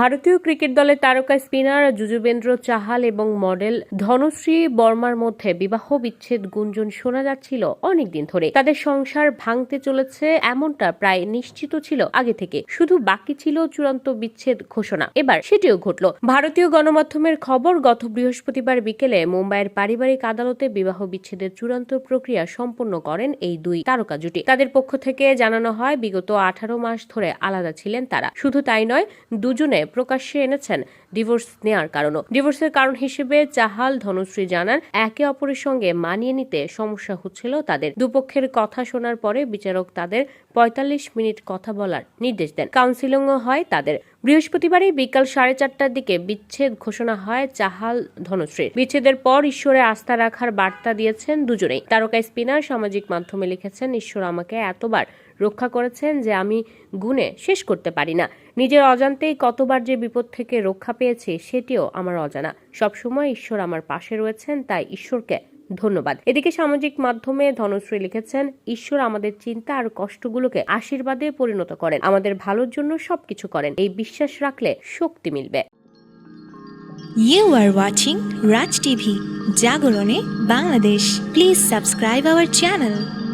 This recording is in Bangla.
ভারতীয় ক্রিকেট দলের তারকা স্পিনার যুজুবেন্দ্র চাহাল এবং মডেল ধনশ্রী বর্মার মধ্যে বিবাহ বিচ্ছেদ গুঞ্জন শোনা যাচ্ছিল অনেকদিন ধরে। তাদের সংসার ভাঙতে চলেছে এমনটা প্রায় নিশ্চিত ছিল আগে থেকে। শুধু বাকি ছিল চূড়ান্ত বিচ্ছেদ ঘোষণা। এবার সেটিও ঘটল। ভারতীয় গণমাধ্যমের খবর, গত বৃহস্পতিবার বিকেলে মুম্বাইয়ের পারিবারিক আদালতে বিবাহ বিচ্ছেদের চূড়ান্ত প্রক্রিয়া সম্পন্ন করেন এই দুই তারকা জুটি। তাদের পক্ষ থেকে জানানো হয়, বিগত আঠারো মাস ধরে আলাদা ছিলেন তারা। শুধু তাই নয়, দুজনে প্রকাশ্যে এনেছেন ডিভোর্স নেওয়ার কারণও। ডিভোর্সের কারণ হিসেবে চাহাল ধনুশ্রী জানান, একে অপরের সঙ্গে মানিয়ে নিতে সমস্যা হচ্ছিল তাদের। দুপক্ষের কথা শোনার পরে বিচারক তাদের পঁয়তাল্লিশ মিনিট কথা বলার নির্দেশ দেন। কাউন্সিলিংও হয় তাদের। বৃহস্পতিবারই বিকাল সাড়ে চারটার দিকে বিচ্ছেদ ঘোষণা হয় চাহাল ধনশ্রীর। বিচ্ছেদের পর ঈশ্বরে আস্থা রাখার বার্তা দিয়েছেন দুজনেই। তারকা স্পিনার, সামাজিক মাধ্যমে লিখেছেন, ঈশ্বর আমাকে এতবার রক্ষা করেছেন যে আমি গুণে শেষ করতে পারি না। নিজের অজান্তেই কতবার যে বিপদ থেকে রক্ষা পেয়েছি, সেটিও আমার অজানা। সবসময় ঈশ্বর আমার পাশে রয়েছেন, তাই ঈশ্বরকে ধন্যবাদ। এদিকে সামাজিক মাধ্যমে ধনশ্রী লিখেছেন, ঈশ্বর আমাদের চিন্তা আর কষ্টগুলোকে আশীর্বাদে পরিণত করেন। আমাদের ভালোর জন্য সবকিছু করেন। এই বিশ্বাস রাখলে শক্তি মিলবে। You are watching Raj TV জাগরণে Bangladesh please subscribe our channel.